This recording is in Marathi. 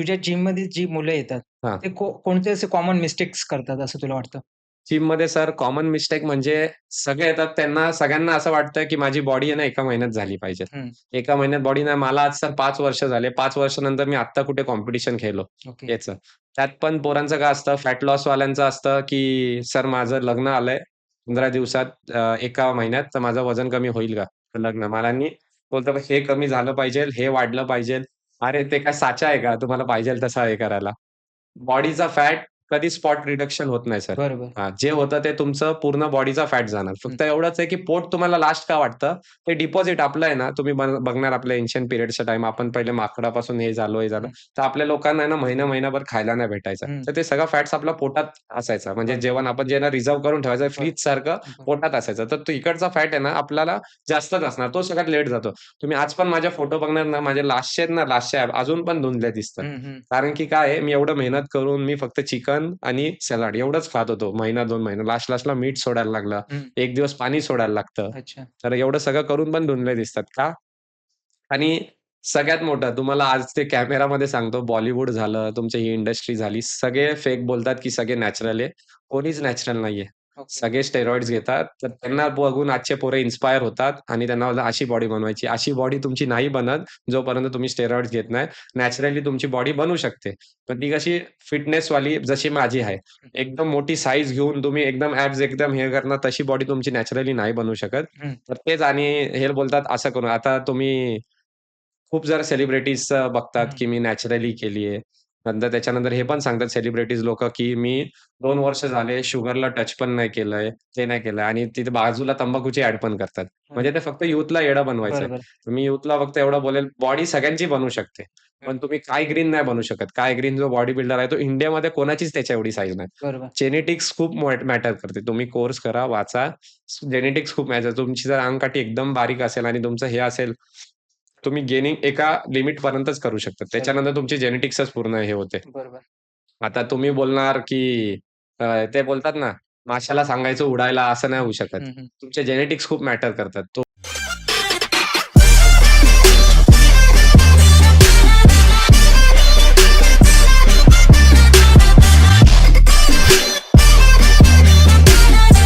तुझ्या जिममध्ये जी मुलं येतात, हां. ते को कोणते असे कॉमन मिस्टेक्स करतात असं तुला वाटतं? जिममध्ये सर कॉमन मिस्टेक म्हणजे सगळे येतात त्यांना सगळ्यांना असं वाटतं, की माझी बॉडी आहे ना एका महिन्यात झाली पाहिजे. एका महिन्यात बॉडी नाही मला आज सर 5 वर्ष झाले. 5 वर्षानंतर मी आत्ता कुठे कॉम्पिटिशन खेळलो ओके. याचं. त्यात पण पोरांचं काय असतं फॅट लॉस वाल्यांचं असतं, की सर माझं लग्न आलंय 15 दिवसात अ, एका महिन्यात तर माझं वजन कमी होईल का? लग्न मला नी बोलतो हे कमी झालं पाहिजेल, हे वाढलं पाहिजेल. अरे ते काय साचा आहे का तुम्हाला पाहिजेल तसा हे करायला. बॉडीचा फॅट कधी स्पॉट रिडक्शन होत नाही सर. बरोबर. हां, जे होतं ते तुमचं पूर्ण बॉडीचा फॅट जाणार. फक्त एवढंच आहे, की पोट तुम्हाला लास्ट का वाटतं? ते डिपॉझिट आपलं आहे ना, तुम्ही बघ बघणार आपल्या एन्शियंट पिरियडच्या टाईम आपण पहिले माकडापासून हे झालो, हे झालं. तर आपल्या लोकांना ना महिना-महिनाभर खायला नाही भेटायचं. तर ते सगळं फॅट्स आपल्या पोटात असायचं. म्हणजे. जेवण आपण जे ना रिझर्व्ह करून ठेवायचं बरं. फ्रिजसारखं बरं. पोटात असायचं. तर तो इकडचा फॅट आहे ना आपल्याला जास्तच असणार. तो सगळ्यात लेट जातो. तुम्ही आज पण माझे फोटो बघणार ना, माझे लास्टचे ना, लास्टचे अजून पण धुंदले दिसतात. कारण की काय आहे, मी एवढं मेहनत करून मी फक्त चिकन आणि सलाड एवढंच खात होतो महिना 2 महिना. लास्ट लास्टला मीठ सोडायला लागलं. 1 दिवस पाणी सोडायला लागतं. तर एवढं सगळं करून पण धुंदले दिसतात. का? आणि सगळ्यात मोठं तुम्हाला आज ते कॅमेरामध्ये सांगतो बॉलिवूड झालं, तुमची ही इंडस्ट्री झाली. सगळे फेक बोलतात, की सगळे नॅचरल आहे. कोणीच नॅचरल नाहीये. सगळे स्टेरॉइड्स घेतात. तर त्यांना बघून आजचे पोरं इन्स्पायर होतात आणि त्यांना अशी बॉडी बनवायची. अशी बॉडी तुमची नाही बनत जोपर्यंत तुम्ही स्टेरॉइड्स घेत नाही. नॅचरली तुमची बॉडी बनू शकते. पण ती कशी फिटनेसवाली जशी माझी आहे. एकदम मोठी साइझ घेऊन तुम्ही एकदम ॲब्स एकदम हे करणार तशी बॉडी तुमची नॅचरली नाही बनू शकत. तर तेच आणि हे बोलतात असं करून आता तुम्ही खूप जरा सेलिब्रिटीजचं बघतात. की मी नॅचरली केली आहे. नंतर त्याच्यानंतर हे पण सांगतात सेलिब्रिटीज लोकं, की मी 2 वर्ष झाले शुगरला टच पण नाही केलंय, ते नाही केलंय आणि तिथे बाजूला तंबाखूची ॲड पण करतात. म्हणजे ते फक्त यूथला येडं. बरोबर. तर मी यूथला फक्त एवढं बोलेल, बॉडी सगळ्यांची बनू शकते. पण तुम्ही काय ग्रीन नाही बनू शकत. काय ग्रीन जो बॉडी बिल्डर आहे तो इंडियामध्ये कोणाचीच त्याच्या एवढी साइझ नाही. बरोबर. जेनेटिक्स खूप मॅटर करते. तुम्ही कोर्स करा, वाचा. जेनेटिक्स खूप मॅटर तुमची जर अंगकाठी एकदम बारीक असेल आणि तुमचं हे असेल, तुम्ही गेनिंग एका लिमिटपर्यंतच करू शकता. त्याच्यानंतर तुमची जेनेटिक्सच पूर्ण हे होते. बरोबर. आता तुम्ही बोलणार, की अ, ते बोलतात ना, माशाला सांगायचं उडायला असं नाही होऊ शकत. तुमचे जेनेटिक्स खूप मॅटर करतात. तो